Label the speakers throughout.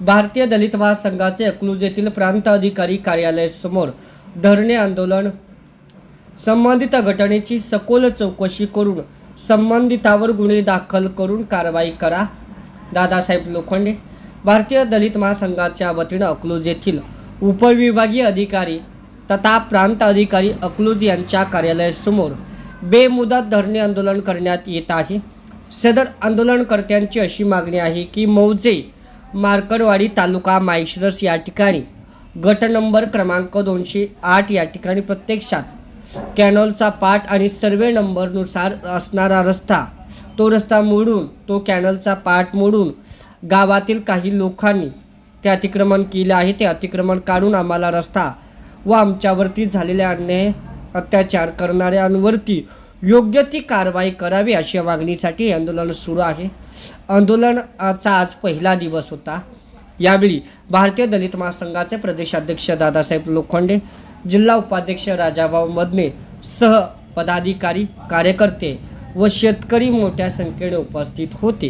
Speaker 1: भारतीय दलित महासंघाचे अकलूज येथील प्रांत अधिकारी कार्यालय समोर धरणे आंदोलन. संबंधित घटनेची सखोल चौकशी करून संबंधितावर गुन्हे दाखल करून कारवाई करा. दादासाहेब लोखंडे भारतीय दलित महासंघाच्या वतीनं अकलूज येथील उपविभागीय अधिकारी तथा प्रांत अधिकारी अकलूज यांच्या कार्यालयासमोर बेमुदत धरणे आंदोलन करण्यात येत आहे. सदर आंदोलनकर्त्यांची अशी मागणी आहे की मौजे मार्कडवाडी तालुका माळशिरस या ठिकाणी. गट नंबर क्रमांक दोनशे आठ या ठिकाणी प्रत्यक्षात कॅनॉलचा पाठ आणि सर्वे नंबरनुसार असणारा रस्ता तो रस्ता मोडून तो कॅनलचा पाठ मोडून गावातील काही लोकांनी ते अतिक्रमण केलं आहे ते अतिक्रमण काढून आम्हाला रस्ता व आमच्यावरती झालेल्या अन्याय अत्याचार करणाऱ्यांवरती योग्य ती कारवाई करावी अशा मागणीसाठी आंदोलन सुरू आहे. आंदोलनाचा आज पहिला दिवस होता. यावेळी भारतीय दलित महासंघाचे प्रदेशाध्यक्ष दादासाहेब लोखंडे जिल्हा उपाध्यक्ष राजाभाऊ मदने सह पदाधिकारी कार्यकर्ते व शेतकरी मोठ्या संख्येने उपस्थित होते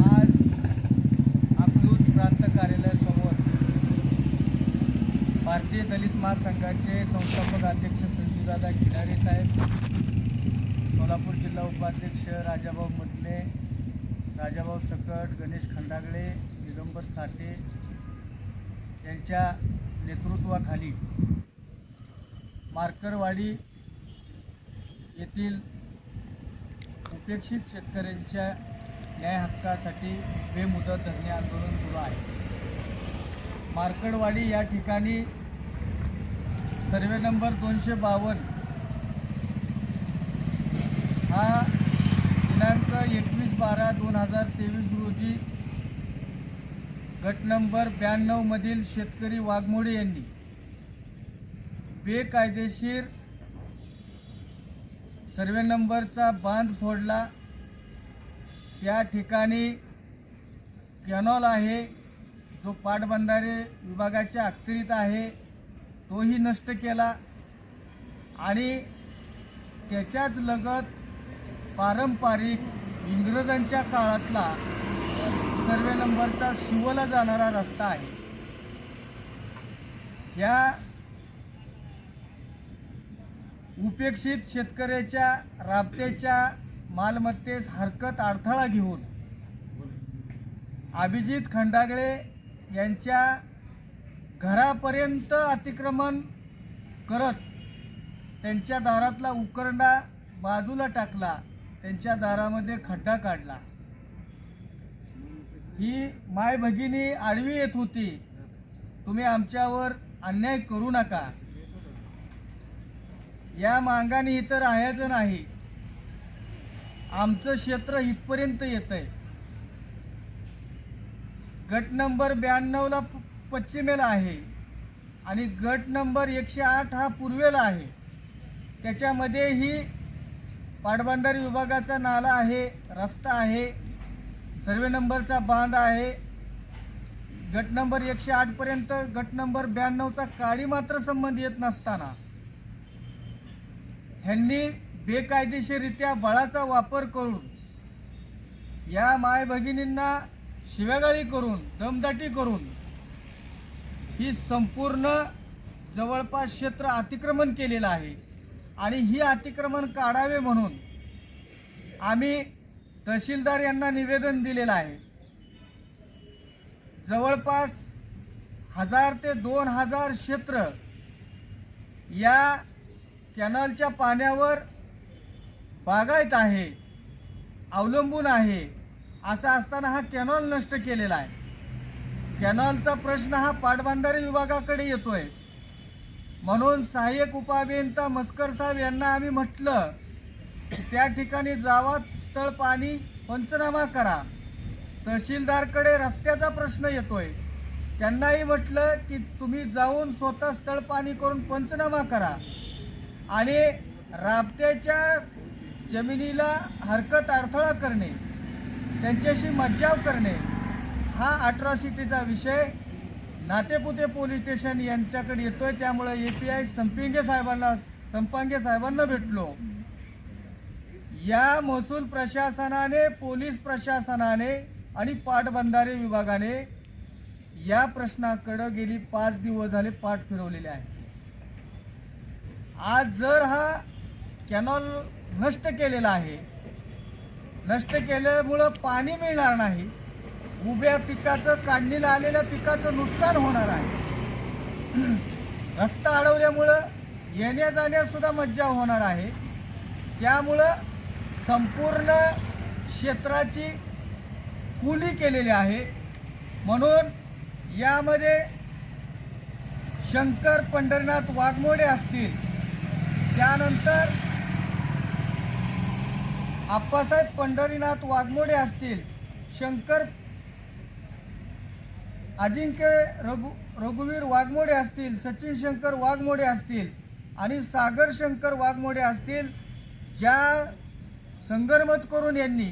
Speaker 2: आज अकलूज प्रांत कार्यालयासमोर भारतीय दलित संघाचे संस्थापक अध्यक्ष संजूदादा खिलारे साहेब सोलापूर जिल्हा उपाध्यक्ष राजाभाऊ मुटणे राजाभाऊ सकट गणेश खंडागळे दिगंबर साठे यांच्या नेतृत्वाखाली मार्करवाडी येथील उपेक्षित शेतकऱ्यांच्या न्याय हक्कासाठी बेमुदत धरणे आंदोलन सुरू आहे. मार्कडवाडी या ठिकाणी सर्वे नंबर दोनशे बावन्न. हा दिनांक एकवीस बारा दोन हजार तेवीस रोजी गट नंबर ब्याण्णवमधील शेतकरी वाघमोडे यांनी बेकायदेशीर सर्वे नंबरचा बांध फोडला. त्या ठिकाणी कॅनॉल आहे जो पाटबंधारे विभागाच्या अखत्यारीत आहे. तोही नष्ट केला. आणि त्याच्याच लगत पारंपरिक इंग्रजांच्या काळातला सर्वे नंबरचा शिवला जाणारा रस्ता आहे. या उपेक्षित शेतकऱ्याच्या राबत्याच्या मालमत्तेस हरकत अडथळा घेऊन अभिजित खंडागळे यांच्या घरापर्यंत अतिक्रमण करत त्यांच्या दारातला उकरंडा बाजूला टाकला त्यांच्या दारामध्ये खड्डा काढला. ही माय भगिनी आडवी येत होती. तुम्ही आमच्यावर अन्याय करू नका. या मांगाने इथं राहायचं नाही. आमचं क्षेत्र इथपर्यंत येत आहे गट नंबर ब्याण्णवला पश्चिमेला आहे. आणि गट नंबर एकशे आठ हा पूर्वेला आहे. त्याच्यामध्ये ही पाटबंधारे विभागाचा नाला आहे रस्ता आहे सर्वे नंबरचा बांध आहे. गट नंबर एकशे आठपर्यंत गट नंबर ब्याण्णवचा काळी मात्र संबंध येत नसताना ह्यांनी बेकायदेशीररित्या बळाचा वापर करून या माय भगिनींना शिव्यागाळी करून दमदाटी करून ही संपूर्ण जवळपास क्षेत्र अतिक्रमण केलेलं आहे. आणि ही अतिक्रमण काढावे म्हणून आम्ही तहसीलदार यांना निवेदन दिलेलं आहे. जवळपास हजार ते दोन हजार क्षेत्र या कॅनलच्या पाण्यावर बागायत आहे अवलंबून आहे असं असताना हा कॅनॉल नष्ट केलेला आहे. कॅनॉलचा प्रश्न हा पाटबंधारे विभागाकडे येतोय. म्हणून सहाय्यक उपाभियंता मस्कर साहेब यांना आम्ही म्हटलं त्या ठिकाणी जावा स्थळ पाणी पंचनामा करा. तहसीलदारकडे रस्त्याचा प्रश्न येतोय. त्यांनाही म्हटलं की तुम्ही जाऊन स्वतः स्थळ पाणी करून पंचनामा करा. आणि राबत्याच्या जमिनीला हरकत अडथळा करणे त्यांच्याशी मज्जाव करणे हा अट्रॉसिटीचा विषय नातेपुते पोलीस स्टेशन यांच्याकडे येतोय. त्यामुळे ए पी आय संपिंगे साहेबांना संपांगे साहेबांना भेटलो. या महसूल प्रशासनाने पोलीस प्रशासनाने आणि पाटबंधारे विभागाने या प्रश्नाकडं गेली पाच दिवस झाले पाठ फिरवलेले आहे. आज जर हा कॅनॉल नष्ट केलेला आहे नष्ट केल्यामुळं पाणी मिळणार नाही उभ्या पिकाचं काढणीला आलेल्या पिकाचं नुकसान होणार आहे. रस्ता अडवल्यामुळं येण्या जाण्यासुद्धा मज्जा होणार आहे. त्यामुळं संपूर्ण क्षेत्राची कुली केलेली आहे. म्हणून यामध्ये शंकर पंढरीनाथ वाघमोडे असतील. त्यानंतर आप्पासाहेब पंढरीनाथ वाघमोडे असतील. शंकर अजिंक्य रघु रघुवीर वाघमोडे असतील सचिन शंकर वाघमोडे असतील आणि सागर शंकर वाघमोडे असतील ज्या संगरमत करून यांनी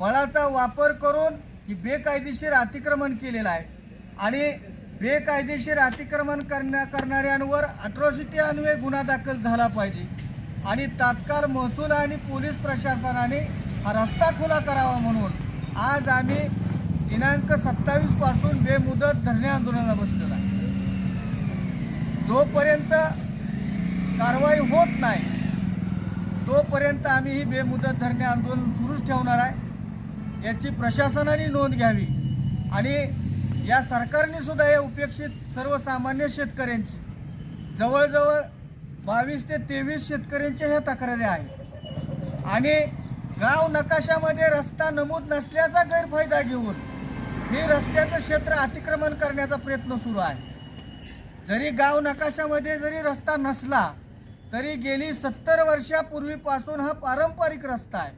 Speaker 2: बळाचा वापर करून ही बेकायदेशीर अतिक्रमण केलेलं आहे. आणि बेकायदेशीर अतिक्रमण करण्या करणाऱ्यांवर अट्रॉसिटी अन्वये गुन्हा दाखल झाला पाहिजे. आणि तात्काळ महसूल आणि पोलीस प्रशासनाने हा रस्ता खुला करावा म्हणून आज आम्ही दिनांक सत्तावीसपासून बेमुदत धरणे आंदोलनाला बसलेलं आहे. जोपर्यंत कारवाई होत नाही तोपर्यंत आम्ही ही बेमुदत धरणे आंदोलन सुरूच ठेवणार आहे. याची प्रशासनाने नोंद घ्यावी आणि या सरकारने सुद्धा या उपेक्षित सर्वसामान्य शेतकऱ्यांची जवळजवळ बावीस ते तेवीस शेतकऱ्यांच्या ह्या तक्रारी आहेत. आणि गाव नकाशामध्ये रस्ता नमूद नसल्याचा गैरफायदा घेऊन हे रस्त्याचं क्षेत्र अतिक्रमण करण्याचा प्रयत्न सुरू आहे. जरी गाव नकाशामध्ये जरी रस्ता नसला तरी गेली सत्तर वर्षापूर्वीपासून हा पारंपरिक रस्ता आहे.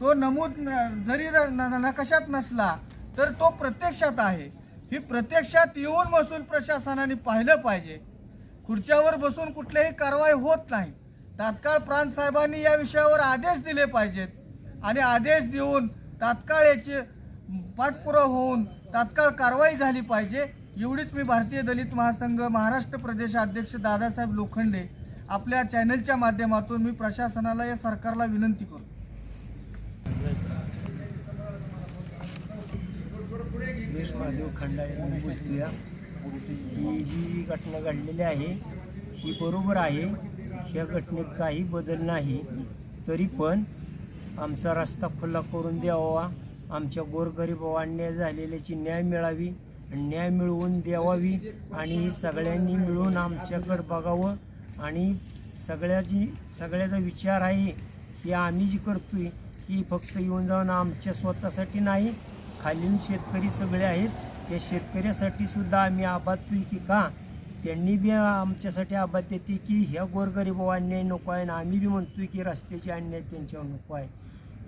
Speaker 2: तो नमूद न- जरी न- नकाशात नसला तर तो प्रत्यक्षात आहे. ही प्रत्यक्षात येऊन बसून प्रशासनाने पाहिलं पाहिजे. खुर्च्यावर बसून कुठल्याही कारवाई होत नाही. तात्काळ प्रांत साहेबांनी या विषयावर आदेश दिले पाहिजेत. आणि आदेश देऊन तात्काळ याची पाठपुरावा होऊन तात्काळ कारवाई झाली पाहिजे एवढीच मी भारतीय दलित महासंघ महाराष्ट्र प्रदेश अध्यक्ष दादासाहेब लोखंडे आपल्या चॅनलच्या माध्यमातून मी प्रशासनाला या सरकारला विनंती करतो.
Speaker 3: सुरेश महादेव खंडाळे मी ही जी घटना घडलेली आहे ही बरोबर आहे. ह्या घटनेत काही बदल नाही. तरी पण आमचा रस्ता खुला करून द्यावा. आमच्या गोरगरीब अन्याय झालेल्याची न्याय मिळावी न्याय मिळवून द्यावावी आणि सगळ्यांनी मिळून आमच्याकडं बघावं आणि सगळ्याची सगळ्याचा विचार आहे की आम्ही जी करतो आहे की फक्त येऊन जाऊन आमच्या स्वतःसाठी नाही खालील शेतकरी सगळे आहेत. त्या शेतकऱ्यासाठी सुद्धा आम्ही आबादतोय की का? त्यांनी बी आमच्यासाठी आबाद देते की ह्या गोरगरीब अन्याय नको आहे आणि आम्ही बी म्हणतोय की रस्त्याची अन्याय त्यांच्यावर नको आहे.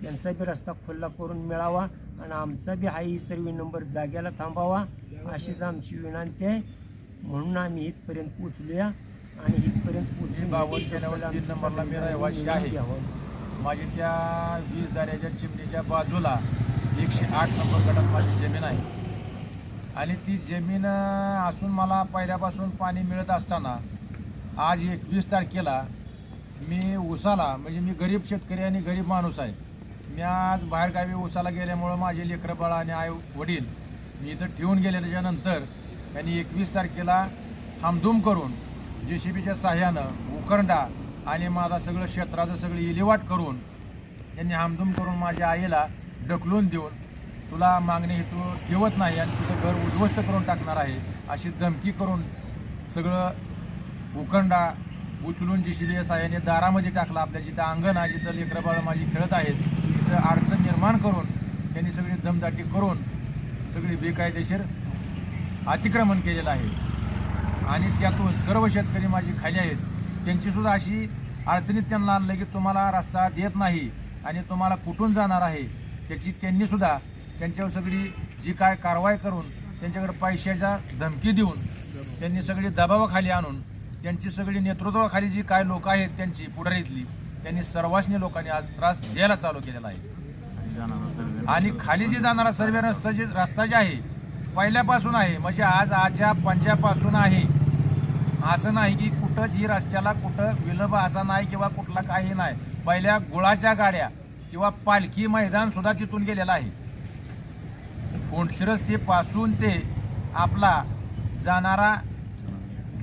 Speaker 3: त्यांचा बी रस्ता खुल्ला करून मिळावा आणि आमचा बी हा ही सर्व नंबर जाग्याला थांबावा अशीच आमची विनंती आहे. म्हणून आम्ही इथपर्यंत पोचूया आणि इथपर्यंत
Speaker 4: नंबरला मी आहे. माझी त्या वीज दाऱ्याच्या चिमणीच्या बाजूला एकशे आठ नंबर गटात माझी जमीन आहे. आणि ती जमीन असून मला पहिल्यापासून पाणी मिळत असताना आज एकवीस तारखेला मी उसाला म्हणजे मी गरीब शेतकरी आणि गरीब माणूस आहे. मी आज बाहेरगावी उसाला गेल्यामुळं माझे लेकरंबाळ आणि आई वडील मी इथं ठेवून गेले. त्याच्यानंतर त्यांनी एकवीस तारखेला हमधूम करून जे सी बीच्या साह्यानं उकरंडा आणि माझा सगळं क्षेत्राचं सगळं इलेवाट करून त्यांनी हमधूम करून माझ्या आईला ढकलून देऊन तुला मागणी हे तू ठेवत नाही आणि तुझं घर उद्ध्वस्त करून टाकणार आहे अशी धमकी करून सगळं उखंडा उचलून जी सी साह्याने दारामध्ये टाकला. आपल्या जिथं अंगण आहे जिथं लेकरंबाळ माझी खेळत आहेत अडचण निर्माण करून त्यांनी सगळी दमदाटी करून सगळी बेकायदेशीर अतिक्रमण केलेलं आहे. आणि त्यातून सर्व शेतकरी माझी खाली आहेत. त्यांचीसुद्धा अशी अडचणीत त्यांना आणलं की तुम्हाला रस्ता देत नाही आणि तुम्हाला कुठून जाणार आहे. त्याची त्यांनीसुद्धा त्यांच्यावर सगळी जी काय कारवाई करून त्यांच्याकडे पैशाच्या धमकी देऊन त्यांनी सगळी दबावाखाली आणून त्यांची सगळी नेतृत्वाखाली जी काय लोक आहेत त्यांची पुढारीतली त्यांनी सर्वांनी लोकांनी आज त्रास द्यायला चालू केलेला आहे. आणि खाली जे जाणारा सर्वे रस्ता जे रस्ता जे आहे पहिल्यापासून आहे म्हणजे आज आजच्या पंजापासून आहे. असं नाही की कुठंच ही रस्त्याला कुठं विलंब असा नाही किंवा कुठला काही नाही. पहिल्या गुळाच्या गाड्या किंवा पालखी मैदान सुद्धा तिथून गेलेलं आहे. कोंडशिरस ते पासून ते आपला जाणारा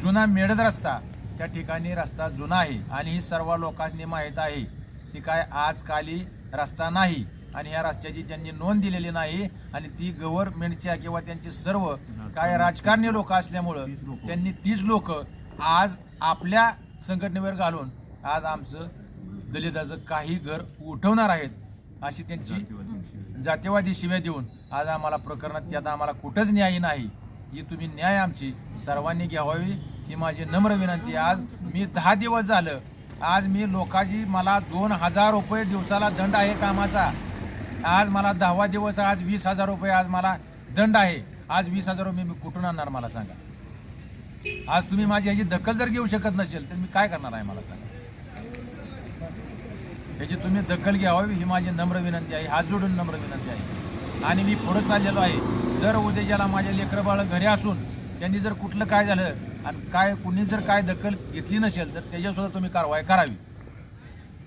Speaker 4: जुना मेडद रस्ता त्या ठिकाणी रस्ता जुना आहे आणि ही सर्व लोकांनी माहीत आहे की काय आजकाली रस्ता नाही आणि या रस्त्याची त्यांनी नोंद दिलेली नाही आणि ती गव्हर्नमेंटच्या किंवा त्यांची सर्व काय राजकारणी लोक असल्यामुळं त्यांनी तीच लोक आज आपल्या संघटनेवर घालून आज आमचं दलिताचं काही घर उठवणार आहेत अशी त्यांची जातीवादी शिव्या देऊन आज आम्हाला प्रकरणात त्यात आम्हाला कुठंच न्याय नाही. ही तुम्ही न्याय आमची सर्वांनी घ्यावावी. ही माझी नम्र विनंती आहे. आज मी दहा दिवस झालं. आज मी लोकांची मला दोन हजार रुपये दिवसाला दंड आहे कामाचा. आज मला दहावा दिवस आज वीस हजार रुपये आज मला दंड आहे. आज वीस हजार रुपये मी कुठून आणणार मला सांगा. आज तुम्ही माझी ह्याची दखल जर घेऊ शकत नसेल तर मी काय करणार आहे मला सांगा. याची तुम्ही दखल घ्यावी ही माझी नम्र विनंती आहे. हात जोडून नम्र विनंती आहे. आणि मी पुढं चाललेलो आहे. जर उद्या ज्याला माझे लेकरं बाळ घरी असून त्यांनी जर कुठलं काय झालं आणि काय कुणी जर काय दखल घेतली नसेल तर त्याच्यासुद्धा तुम्ही कारवाई करावी.